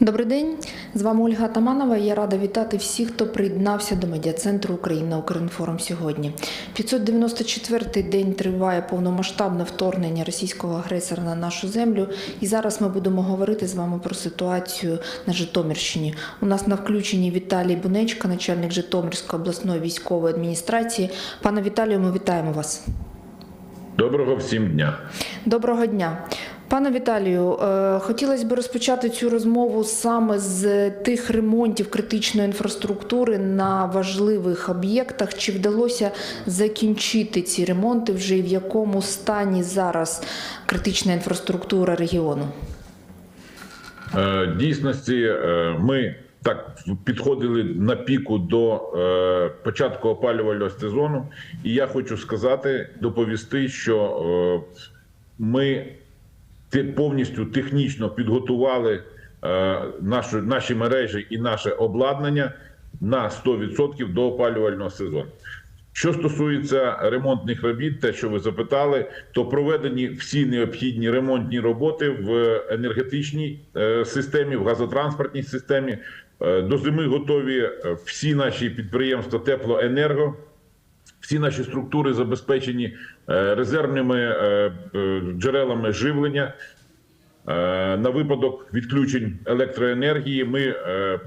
Добрий день, з вами Ольга Таманова. Я рада вітати всіх, хто приєднався до медіа-центру Україна Укрінформ сьогодні. 594-й день триває повномасштабне вторгнення російського агресора на нашу землю. І зараз ми будемо говорити з вами про ситуацію на Житомирщині. У нас на включенні Віталій Бунечка, начальник Житомирської обласної військової адміністрації. Пане Віталію, ми вітаємо вас. Доброго всім дня. Доброго дня. Пане Віталію, е, хотілося б розпочати цю розмову саме з тих ремонтів критичної інфраструктури на важливих об'єктах. Чи вдалося закінчити ці ремонти вже і в якому стані зараз критична інфраструктура регіону? Е, Дійсності е, ми так підходили на піку до початку опалювального сезону, і я хочу сказати, доповісти, що ми повністю технічно підготували е, нашу, наші мережі і наше обладнання на 100% до опалювального сезону. Що стосується ремонтних робіт, те, що ви запитали, то проведені всі необхідні ремонтні роботи в енергетичній е, системі, в газотранспортній системі. Е, До зими готові всі наші підприємства теплоенерго. Всі наші структури забезпечені резервними е, е, джерелами живлення. Е, На випадок відключень електроенергії ми е,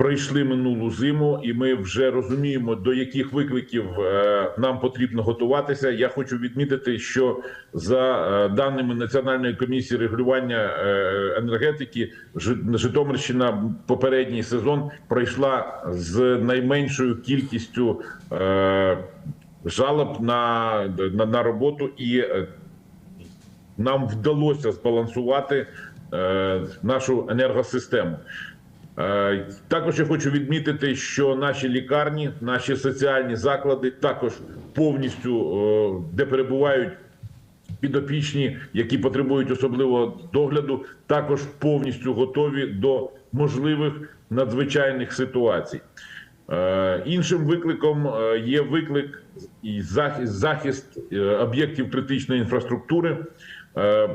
пройшли минулу зиму, і ми вже розуміємо, до яких викликів е, нам потрібно готуватися. Я хочу відмітити, що за е, даними Національної комісії регулювання е, енергетики, Житомирщина попередній сезон пройшла з найменшою кількістю е, жалоб на, на, на роботу і. е, нам вдалося збалансувати е, нашу енергосистему. Е, Також я хочу відмітити, що наші лікарні, наші соціальні заклади також повністю, е, де перебувають підопічні, які потребують особливого догляду, також повністю готові до можливих надзвичайних ситуацій. Іншим викликом є виклик і захист, захист е, об'єктів критичної інфраструктури. Е,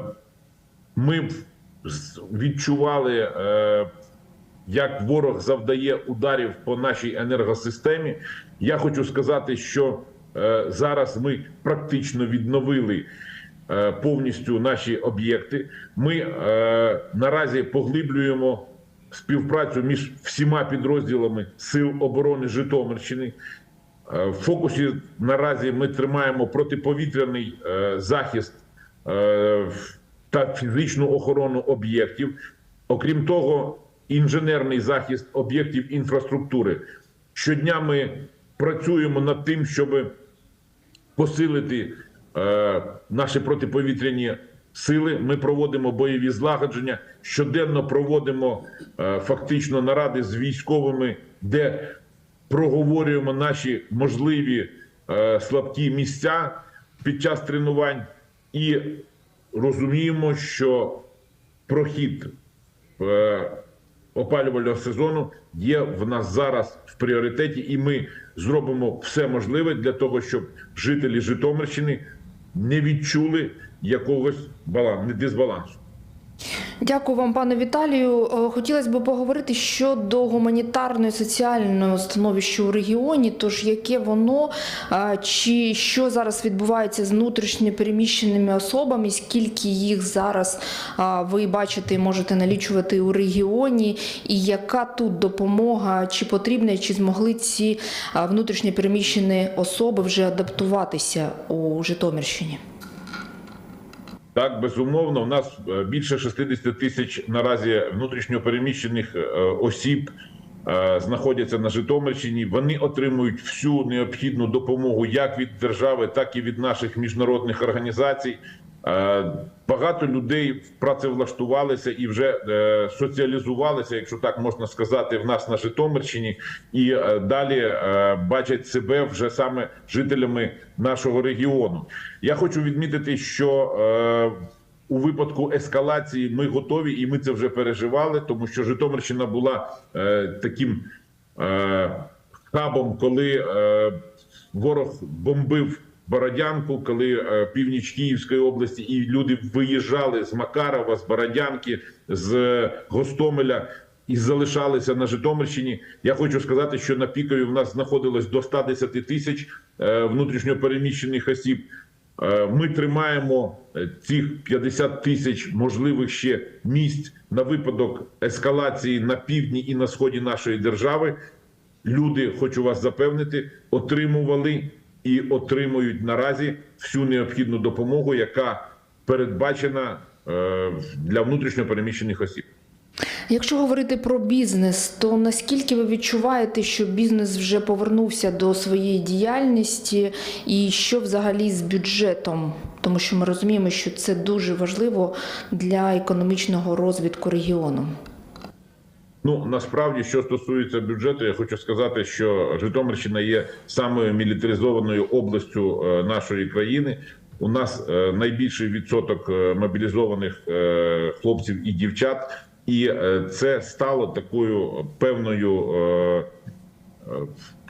Ми відчували, е, як ворог завдає ударів по нашій енергосистемі. Я хочу сказати, що зараз ми практично відновили повністю наші об'єкти. Ми наразі поглиблюємо співпрацю між всіма підрозділами Сил оборони Житомирщини. Е, В фокусі наразі ми тримаємо протиповітряний е, захист е, та фізичну охорону об'єктів. Окрім того, інженерний захист об'єктів інфраструктури. Щодня ми працюємо над тим, щоб посилити наші протиповітряні сили. Ми проводимо бойові злагодження. Щоденно проводимо фактично наради з військовими, де проговорюємо наші можливі е, слабкі місця під час тренувань і розуміємо, що прохід е, опалювального сезону є в нас зараз в пріоритеті, і ми зробимо все можливе для того, щоб жителі Житомирщини не відчули якогось балансу, дисбалансу. Дякую вам, пане Віталію. Е, Хотілося б поговорити щодо гуманітарної соціальної становища у регіоні. Тож яке воно, е, чи що зараз відбувається з внутрішньо переміщеними особами, скільки їх зараз е, ви бачите і можете налічувати у регіоні, і яка тут допомога, чи потрібна, чи змогли ці е, внутрішньо переміщені особи вже адаптуватися у Житомирщині? Так, безумовно, у нас е, більше 60 тисяч наразі внутрішньопереміщених е, осіб е, знаходяться на Житомирщині. Вони отримують всю необхідну допомогу як від держави, так і від наших міжнародних організацій. Е, Багато людей працевлаштувалися і вже е, соціалізувалися, якщо так можна сказати, в нас на Житомирщині, і е, далі е, бачать себе вже саме жителями нашого регіону. Я хочу відмітити, що е, у випадку ескалації ми готові, і ми це вже переживали, тому що Житомирщина була е, таким е, хабом, коли е, ворог бомбив Бородянку, коли е, північ Київської області, і люди виїжджали з Макарова, з Бородянки, з Гостомеля і залишалися на Житомирщині. Я хочу сказати, що на пікові в нас знаходилось до 110 тисяч е, внутрішньопереміщених осіб. Е, Ми тримаємо е, цих 50 тисяч можливих ще місць на випадок ескалації на півдні і на сході нашої держави. Люди, хочу вас запевнити, отримували і отримують наразі всю необхідну допомогу, яка передбачена е, для внутрішньопереміщених осіб. Якщо говорити про бізнес, то наскільки ви відчуваєте, що бізнес вже повернувся до своєї діяльності, і що взагалі з бюджетом? Тому що ми розуміємо, що це дуже важливо для економічного розвитку регіону. Ну насправді, що стосується бюджету, я хочу сказати, що Житомирщина є самою мілітаризованою областю е, нашої країни. У нас е, найбільший відсоток е, мобілізованих хлопців і дівчат, і це стало такою певною.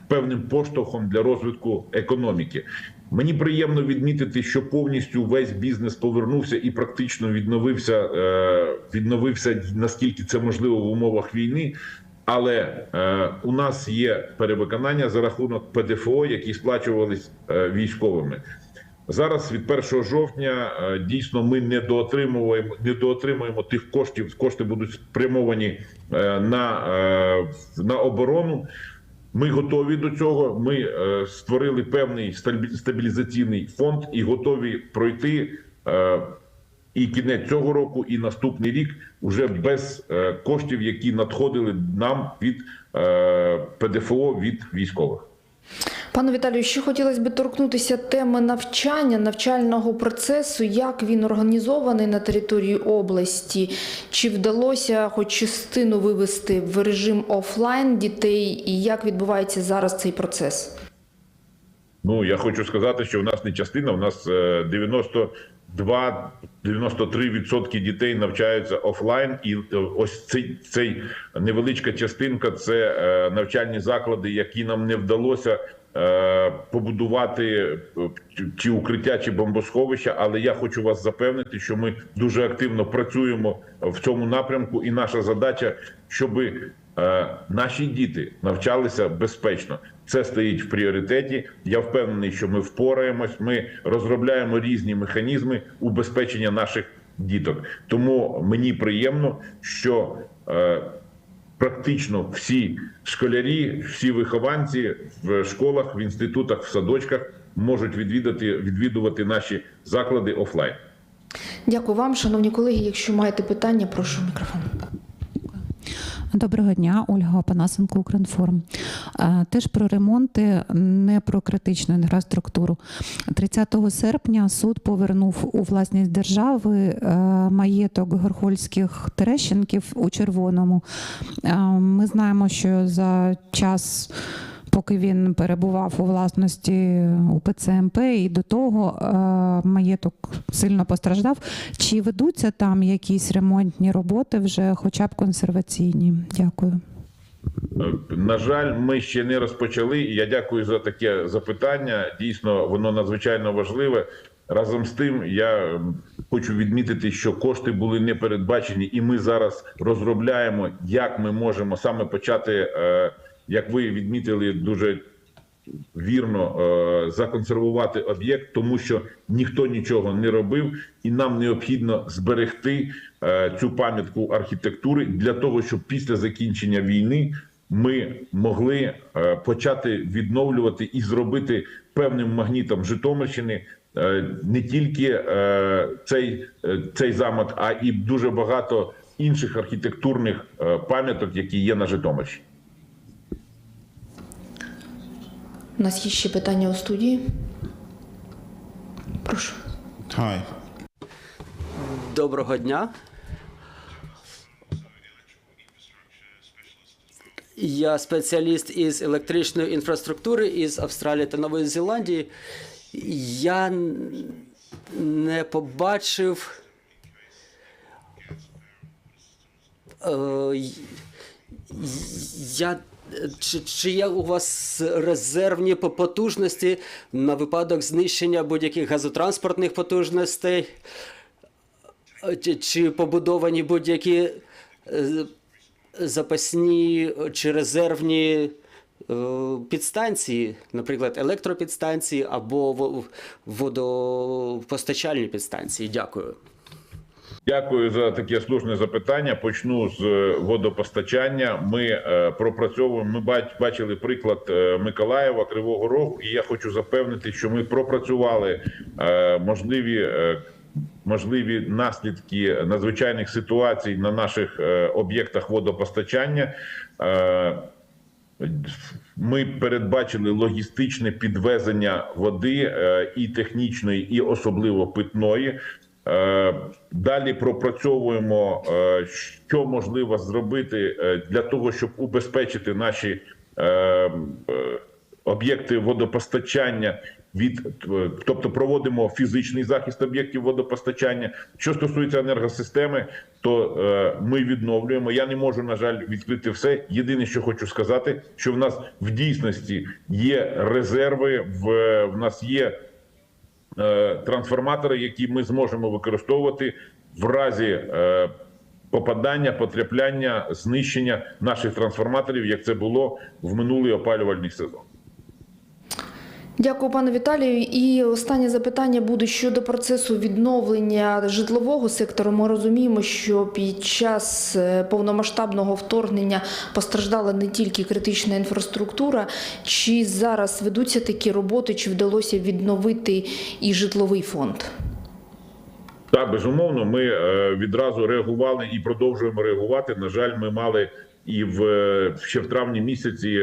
Певним поштовхом для розвитку економіки. Мені приємно відмітити, що повністю весь бізнес повернувся і практично відновився, е, відновився наскільки це можливо в умовах війни. Але е, у нас є перевиконання за рахунок ПДФО, які сплачувались е, військовими. Зараз від 1 жовтня е, дійсно ми не доотримуємо, не доотримуємо тих коштів. Кошти будуть спрямовані е, на, е, на оборону. Ми готові до цього. Ми е, створили певний стабі- стабілізаційний фонд і готові пройти е, і кінець цього року, і наступний рік уже без е, коштів, які надходили нам від ПДФО від військових. Пане Віталію, ще хотілося б торкнутися теми навчання, навчального процесу, як він організований на території області, чи вдалося хоч частину вивести в режим офлайн дітей, і як відбувається зараз цей процес? Ну я хочу сказати, що в нас не частина, в нас е, 90 2-93% дітей навчаються офлайн, і е, ось цей цей невеличка частинка це е, навчальні заклади, які нам не вдалося е, побудувати ті укриття чи бомбосховища. Але я хочу вас запевнити, що ми дуже активно працюємо в цьому напрямку, і наша задача, щоби наші діти навчалися безпечно. Це стоїть в пріоритеті. Я впевнений, що ми впораємось. Ми розробляємо різні механізми убезпечення наших діток. Тому мені приємно, що е, практично всі школярі, всі вихованці в школах, в інститутах, в садочках можуть відвідати відвідувати наші заклади офлайн. Дякую вам, шановні колеги. Якщо маєте питання, прошу мікрофон. Доброго дня, Ольга Панасенко, Укрінформ. Е, Теж про ремонти, не про критичну інфраструктуру. 30 серпня суд повернув у власність держави е, маєток горхольських Терещенків у червоному. Е, Ми знаємо, що за час. Поки він перебував у власності УПЦ МП, і до того е, маєток сильно постраждав. Чи ведуться там якісь ремонтні роботи, вже хоча б консерваційні? Дякую. Е, На жаль, ми ще не розпочали. Я дякую за таке запитання. Дійсно, воно надзвичайно важливе. Разом з тим, я хочу відмітити, що кошти були не передбачені, і ми зараз розробляємо, як ми можемо саме почати, е, як ви відмітили, дуже вірно е, законсервувати об'єкт, тому що ніхто нічого не робив, і нам необхідно зберегти е, цю пам'ятку архітектури для того, щоб після закінчення війни ми могли е, почати відновлювати і зробити певним магнітом Житомирщини. Не тільки цей, цей замок, а і дуже багато інших архітектурних пам'яток, які є на Житомирщині. У нас є ще питання у студії. Прошу. Hi. Доброго дня. Я спеціаліст із електричної інфраструктури із Австралії та Нової Зеландії. Я не побачив. е, Я, чи, чи є у вас резервні по- потужності на випадок знищення будь-яких газотранспортних потужностей? Чи, чи побудовані будь-які е, запасні чи резервні е, підстанції, наприклад, електропідстанції або во- водопостачальні підстанції? Дякую. Дякую за таке слушне запитання. Почну з е, водопостачання. Ми е, пропрацьовуємо. Ми бач- бачили приклад е, Миколаєва, Кривого Рогу, і я хочу запевнити, що ми пропрацювали можливі. Можливі наслідки надзвичайних ситуацій на наших об'єктах водопостачання. Ми передбачили логістичне підвезення води і технічної, і особливо питної. Е, Далі пропрацьовуємо, е, що можливо зробити е, для того, щоб убезпечити наші об'єкти водопостачання від тобто проводимо фізичний захист об'єктів водопостачання. Що стосується енергосистеми, то е, ми відновлюємо. Я не можу на жаль відкрити все. Єдине, що хочу сказати, що в нас в дійсності є резерви. В, в нас є трансформатори, які ми зможемо використовувати в разі. Е, Попадання, потрапляння, знищення наших трансформаторів, як це було в минулий опалювальний сезон. Дякую, пане Віталію. І останнє запитання буде щодо процесу відновлення житлового сектору. Ми розуміємо, що під час е, повномасштабного вторгнення постраждала не тільки критична інфраструктура. Чи зараз ведуться такі роботи, чи вдалося відновити і житловий фонд? Так, безумовно, ми е, відразу реагували і продовжуємо реагувати. На жаль, ми мали і в е, ще в травні місяці,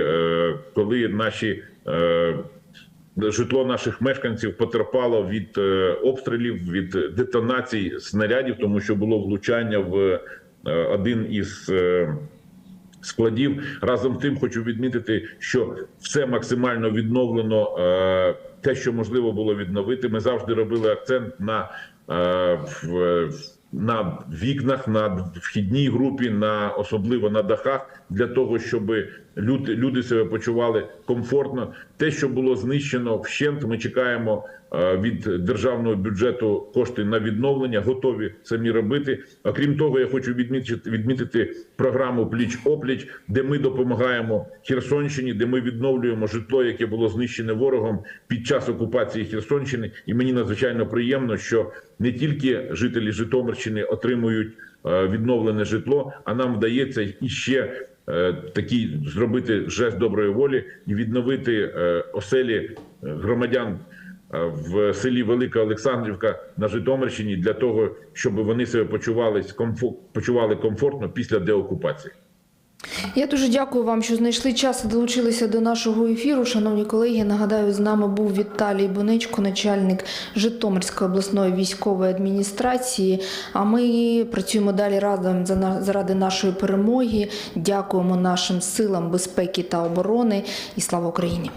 коли наші житло наших мешканців потерпало від е, обстрілів, від детонацій снарядів, тому що було влучання в е, один із. е, складів. Разом з тим хочу відмітити, що все максимально відновлено. е, Те, що можливо було відновити, ми завжди робили акцент на, е, на вікнах, на вхідній групі, на особливо на дахах, для того, щоб люди, люди себе почували комфортно. Те, що було знищено вщент, ми чекаємо е, від державного бюджету кошти на відновлення, готові самі робити. Окрім того, я хочу відмітити, відмітити програму Пліч опліч, де ми допомагаємо Херсонщині, де ми відновлюємо житло, яке було знищене ворогом під час окупації Херсонщини. І мені надзвичайно приємно, що не тільки жителі Житомирщини отримують е, відновлене житло, а нам вдається іще такий зробити жест доброї волі і відновити е, оселі е, громадян е, в селі Велика Олександрівка на Житомирщині для того, щоб вони себе почувались комфо- почували комфортно після деокупації. Я дуже дякую вам, що знайшли час і долучилися до нашого ефіру. Шановні колеги, нагадаю, з нами був Віталій Бонечко, начальник Житомирської обласної військової адміністрації. А ми працюємо далі разом заради нашої перемоги. Дякуємо нашим силам безпеки та оборони і слава Україні.